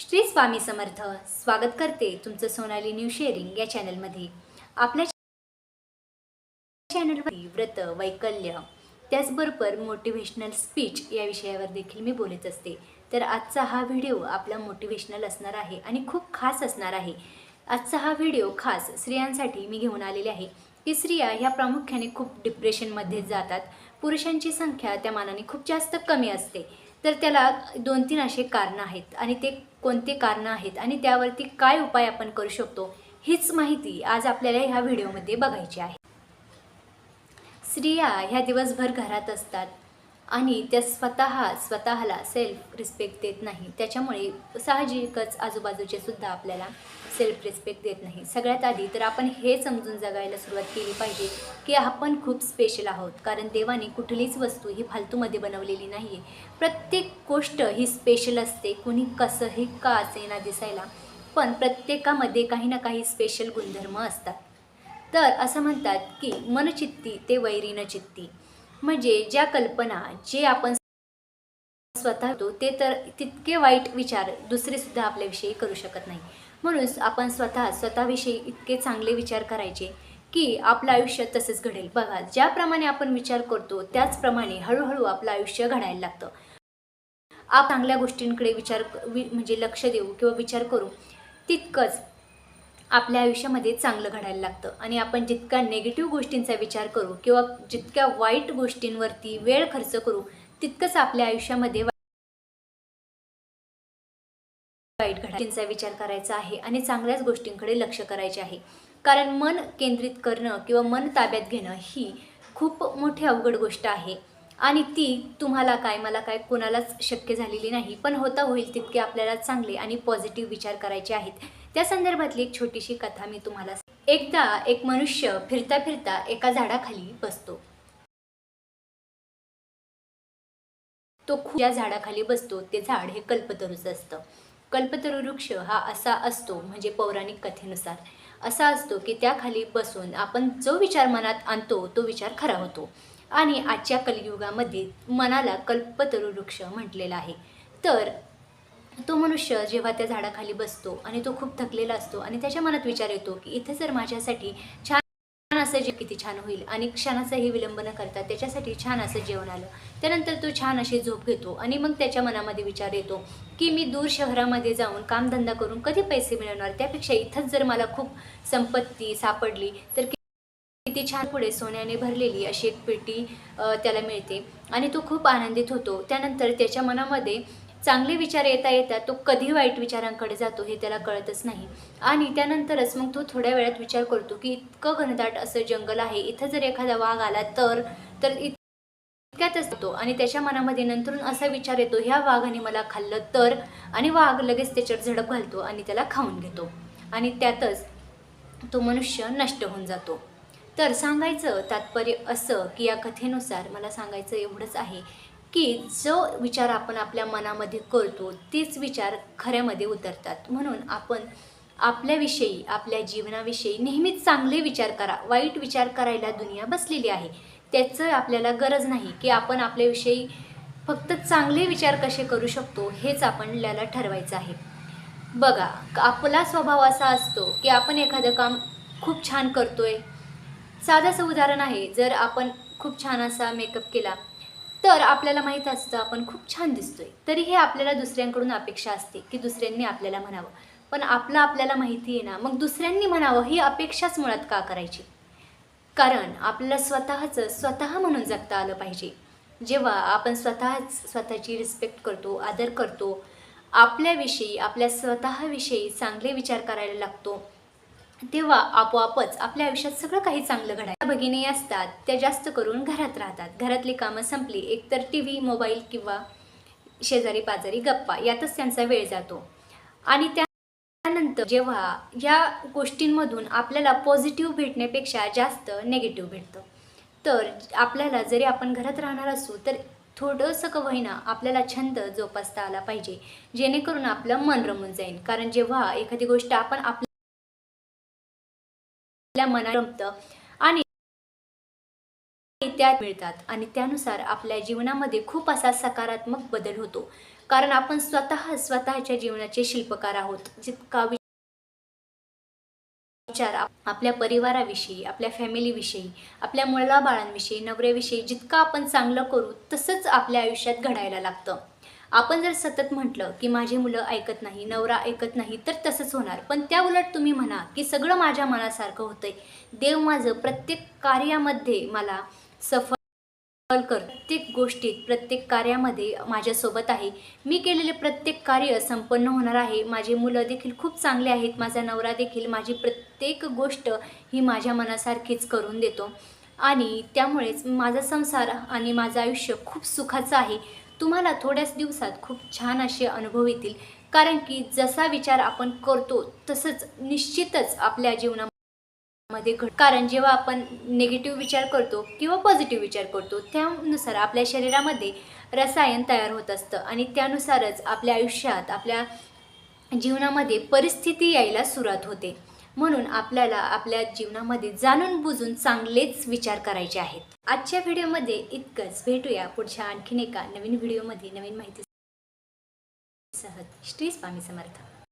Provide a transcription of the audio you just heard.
श्री स्वामी समर्थ स्वागत करते तुमचं सोनाली न्यू शेअरिंग या चॅनलमध्ये. आपल्या चॅनलवर व्रत वैकल्य त्याचबरोबर मोटिव्हेशनल स्पीच या विषयावर देखील मी बोलत असते. तर आजचा हा व्हिडिओ आपला मोटिव्हेशनल असणार आहे आणि खूप खास असणार आहे. आजचा हा व्हिडिओ खास स्त्रियांसाठी मी घेऊन आलेले आहे की स्त्रिया ह्या प्रामुख्याने खूप डिप्रेशनमध्ये जातात. पुरुषांची संख्या त्या मानाने खूप जास्त कमी असते. तर त्याला दोन तीन असे कारणं आहेत आणि ते कोणते कारणं आहेत आणि त्यावरती काय उपाय आपण करू शकतो हीच माहिती आज आपल्याला ह्या व्हिडिओमध्ये बघायची आहे. स्त्रिया ह्या दिवसभर घरात असतात. आणि त्या स्वतः स्वतःला सेल्फ रिस्पेक्ट देत नाही. त्याच्यामुळे साहजिकच आजूबाजूचे सुद्धा आपल्याला सेल्फ रिस्पेक्ट देत नाही. सगळ्यात आधी तर आपण हे समजून जगायला सुरुवात केली पाहिजे की आपण खूप स्पेशल आहोत. कारण देवाने कुठलीच वस्तू ही फालतूमध्ये बनवलेली नाही आहे प्रत्येक गोष्ट ही स्पेशल असते. कुणी कसंही का असेना दिसायला पण प्रत्येकामध्ये काही ना काही स्पेशल गुणधर्म असतात. तर असं म्हणतात की मनचित्ती ते वैरीन चित्ती. म्हणजे ज्या कल्पना जे आपण स्वतः होतो ते तर तितके वाईट विचार दुसरे सुद्धा आपल्याविषयी करू शकत नाही. म्हणून आपण स्वतः स्वतःविषयी इतके चांगले विचार करायचे की आपलं आयुष्य तसंच घडेल. बघा ज्याप्रमाणे आपण विचार करतो त्याचप्रमाणे हळूहळू आपलं आयुष्य घडायला लागतं. आप चांगल्या गोष्टींकडे विचार वि म्हणजे लक्ष देऊ किंवा विचार करू तितकंच. आपल्या आयुष्यामध्ये चांगलं घडायला लागतं. आणि आपण जितका नेगेटिव्ह गोष्टींचा विचार करू किंवा जितक्या वाईट गोष्टींवरती वेळ खर्च करू तितकंच आपल्या आयुष्यामध्ये वाईट गोष्टींचा विचार करायचा आहे आणि चांगल्याच गोष्टींकडे लक्ष करायचे आहे. कारण मन केंद्रित करणं किंवा मन ताब्यात घेणं ही खूप मोठी अवघड गोष्ट आहे. आणि ती तुम्हाला काय मला काय कोणालाच शक्य झालेली नाही. पण होता होईल तितके आपल्याला चांगले आणि पॉझिटिव्ह विचार करायचे आहेत. त्या संदर्भातली एक छोटीशी कथा मी तुम्हाला एकदा एक मनुष्य फिरता फिरता एका झाडाखाली बसतो. तो खूप ज्या झाडाखाली बसतो ते झाड हे कल्पतरूचं असतं. कल्पतरू वृक्ष हा असा असतो म्हणजे पौराणिक कथेनुसार. असा असतो की त्याखाली बसून आपण जो विचार मनात आणतो तो विचार खरा होतो. आणि आजच्या कलियुगामध्ये मनाला कल्पतरू वृक्ष म्हटलेला आहे. तर तो मनुष्य जेव्हा त्या झाडाखाली बसतो आणि तो खूप थकलेला असतो आणि त्याच्या मनात विचार येतो की इथे जर माझ्यासाठी छान असं जे किती छान होईल आणि क्षणाचाही विलंब न करता त्याच्यासाठी छान असं जेवण आलं त्यानंतर तो छान अशी झोप घेतो आणि मग त्याच्या मनामध्ये विचार येतो की मी दूर शहरामध्ये जाऊन कामधंदा करून कधी पैसे मिळवणार? त्यापेक्षा इथंच जर मला खूप संपत्ती सापडली तर किती छान पुढे सोन्याने भरलेली अशी एक पेटी त्याला मिळते आणि तो खूप आनंदित होतो. त्यानंतर त्याच्या मनामध्ये चांगले विचार येता येता तो कधी वाईट विचारांकडे जातो हे त्याला कळतच नाही. आणि त्यानंतरच मग तो थोड्या वेळात विचार करतो की इतकं घनदाट असं जंगल आहे इथं जर एखादा वाघ आला तर तर इतक्यातच होतो आणि त्याच्या मनामध्ये नंतरून असा विचार येतो ह्या वाघाने मला खाल्लं तर? आणि वाघ लगेच त्याच्यावर झडप घालतो आणि त्याला खाऊन घेतो. आणि त्यातच तो मनुष्य नष्ट होऊन जातो. तर सांगायचं तात्पर्य असं की या कथेनुसार मला सांगायचं एवढंच आहे की जो विचार आपण आपल्या मनामध्ये करतो तेच विचार खऱ्यामध्ये उतरतात. म्हणून आपण आपल्याविषयी आपल्या जीवनाविषयी नेहमीच चांगले विचार करा. वाईट विचार करायला दुनिया बसलेली आहे. त्याचं आपल्याला गरज नाही की आपण आपल्याविषयी फक्त चांगले विचार कसे करू शकतो हेच आपल्याला ठरवायचं आहे. बघा आपला स्वभाव असा असतो की आपण एखादं काम खूप छान करतोय. साधंसं उदाहरण आहे जर आपण खूप छान असा मेकअप केला तर आपल्याला माहीत असतं आपण खूप छान दिसतोय. तरी हे आपल्याला दुसऱ्यांकडून अपेक्षा असते की दुसऱ्यांनी आपल्याला म्हणावं. पण आपलं आपल्याला माहिती आहे ना मग दुसऱ्यांनी म्हणावं ही अपेक्षाच मुळात का करायची? कारण आपल्याला स्वतःचं स्वतः म्हणून जगता आलं पाहिजे. जेव्हा आपण स्वतःच स्वतःची रिस्पेक्ट करतो आदर करतो आपल्याविषयी आपल्या स्वतःविषयी चांगले विचार करायला लागतो तेव्हा आपोआपच आपल्या आयुष्यात सगळं काही चांगलं घडायला भगिनी असतात त्या जास्त करून घरात राहतात. घरातली कामं संपली एकतर टी व्ही मोबाईल किंवा शेजारी पाजारी गप्पा यातच त्यांचा वेळ जातो. आणि त्यानंतर जेव्हा या गोष्टींमधून आपल्याला पॉझिटिव्ह भेटण्यापेक्षा जास्त नेगेटिव्ह भेटतं. तर आपल्याला जरी आपण घरात राहणार असू तर थोडंसं का होईना आपल्याला छंद जोपासता आला पाहिजे. जेणेकरून आपलं मन रमून जाईल. कारण जेव्हा एखादी गोष्ट आपण आपल्या आपल्या मनात रमतं. आणि त्या मिळतात. आणि त्यानुसार आपल्या जीवनामध्ये खूप असा सकारात्मक बदल होतो. कारण आपण स्वतः स्वतःच्या जीवनाचे शिल्पकार आहोत. जितका विचार आपल्या परिवाराविषयी आपल्या फॅमिलीविषयी आपल्या मुलाबाळांविषयी नवऱ्याविषयी जितकं आपण चांगलं करू तसंच आपल्या आयुष्यात घडायला लागतं. आपण जर सतत म्हटलं की माझी मुलं ऐकत नाही नवरा ऐकत नाही तर तसंच होणार. पण त्या उलट तुम्ही म्हणा की सगळं माझ्या मनासारखं होतंय. देव माझं प्रत्येक कार्यामध्ये मला सफल कर. प्रत्येक गोष्टीत प्रत्येक कार्यामध्ये माझ्यासोबत आहे. मी केलेले प्रत्येक कार्य संपन्न होणार आहे. माझे मुलं देखील खूप चांगले आहेत. माझा नवरा देखील माझी प्रत्येक गोष्ट ही माझ्या मनासारखीच करून देतो. आणि त्यामुळेच माझा संसार आणि माझं आयुष्य खूप सुखाचं आहे. तुम्हाला थोड्याच दिवसात खूप छान असे अनुभव येतील. कारण की जसा विचार आपण करतो तसंच निश्चितच आपल्या जीवनामध्ये मध्ये घड कारण जेव्हा आपण निगेटिव्ह विचार करतो किंवा पॉझिटिव्ह विचार करतो त्यानुसार आपल्या शरीरामध्ये रसायन तयार होत असतं आणि त्यानुसारच आपल्या आयुष्यात आपल्या जीवनामध्ये परिस्थिती यायला सुरुवात होते. म्हणून आपल्याला आपल्या जीवनामध्ये जाणून बुजून चांगलेच विचार करायचे आहेत. आजच्या व्हिडिओमध्ये इतकंच. भेटूया पुढच्या आणखीन एका नवीन व्हिडिओमध्ये. नवीन माहिती सहज. श्री स्वामी समर्थ.